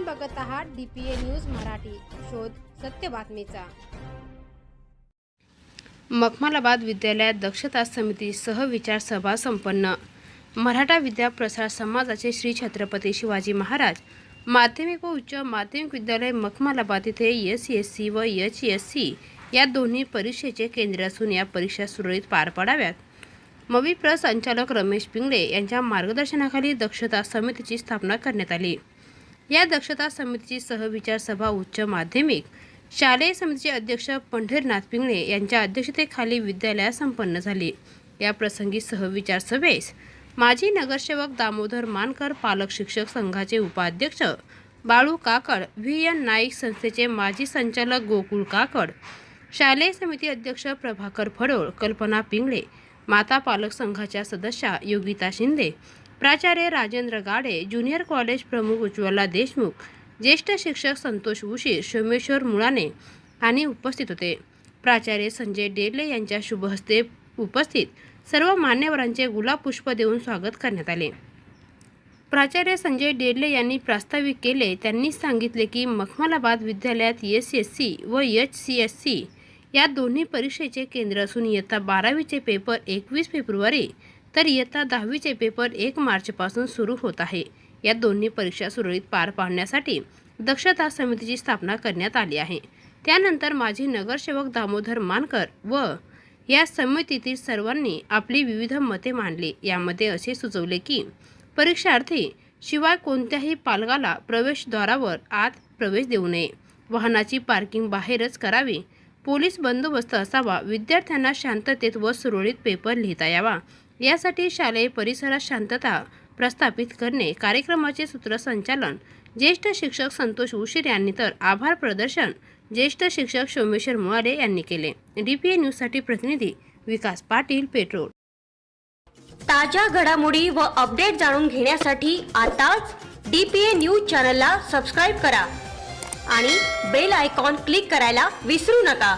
आपण बघत आहात डीपीए न्यूज मराठी. शोध सत्य बातमीचा. मखमालाबाद विद्यालयात दक्षता समिती सहविचार सभा संपन्न. मराठा विद्या प्रसार समाजाचे श्री छत्रपती शिवाजी महाराज माध्यमिक व उच्च माध्यमिक विद्यालय मखमालाबाद येथे एस एस सी व एच एस सी या दोन्ही परीक्षेचे केंद्र असून या परीक्षा सुरळीत पार पडाव्यात. मवी प्र संचालक रमेश पिंगळे यांच्या मार्गदर्शनाखाली दक्षता समितीची स्थापना करण्यात आली. या दक्षता समितीची सहविचार सभा उच्च माध्यमिक शालेय समितीचे अध्यक्ष पंढरीनाथ पिंगळे यांच्या अध्यक्षतेखाली विद्यालयात संपन्न झाली. या प्रसंगी सहविचार सभेस माजी नगरसेवक दामोदर मानकर पालक शिक्षक संघाचे उपाध्यक्ष बाळू काकड व्ही एन नाईक संस्थेचे माजी संचालक गोकुळ काकड शालेय समिती अध्यक्ष प्रभाकर फडोळ कल्पना पिंगळे माता पालक संघाच्या सदस्या योगिता शिंदे प्राचार्य राजेंद्र गाडे ज्युनियर कॉलेज प्रमुख उज्ज्वला देशमुख ज्येष्ठ शिक्षक संतोष उशीर सोमेश्वर मुळाने आणि उपस्थित होते. प्राचार्य संजय डेर्ले यांच्या शुभहस्ते उपस्थित सर्व मान्यवरांचे गुलाब पुष्प देऊन स्वागत करण्यात आले. प्राचार्य संजय डेर्ले यांनी प्रास्ताविक केले. त्यांनी सांगितले की मखमालाबाद विद्यालयात एस एस सी व एच सी एस सी या दोन्ही परीक्षेचे केंद्र असून इयत्ता बारावीचे पेपर एकवीस फेब्रुवारी तर इयत्ता दहावीचे पेपर एक मार्चपासून सुरू होत आहे. या दोन्ही परीक्षा सुरळीत पार पाडण्यासाठी दक्षता समितीची स्थापना करण्यात आली आहे. त्यानंतर माजी नगरसेवक दामोदर मानकर व या समितीतील सर्वांनी आपली विविध मते मांडली. यामध्ये असे सुचवले की परीक्षार्थी शिवाय कोणत्याही पालकाला प्रवेशद्वारावर आत प्रवेश देऊ नये. वाहनाची पार्किंग बाहेरच करावी. पोलीस बंदोबस्त असावा. विद्यार्थ्यांना शांततेत व सुरळीत पेपर लिहिता यावा. यासाठी शालेय परिसरात शांतता प्रस्थापित करणे कार्यक्रमाचे सूत्रसंचालन. ज्येष्ठ शिक्षक संतोष उशीर यांनी तर आभार प्रदर्शन ज्येष्ठ शिक्षक सोमेश्वर मुळारे यांनी केले. डीपीए न्यूजसाठी प्रतिनिधी विकास पाटील पेट्रोल. ताज्या घडामोडी व अपडेट जाणून घेण्यासाठी आताच डी पी ए न्यूज चॅनलला सबस्क्राईब करा आणि बेल आयकॉन क्लिक करायला विसरू नका.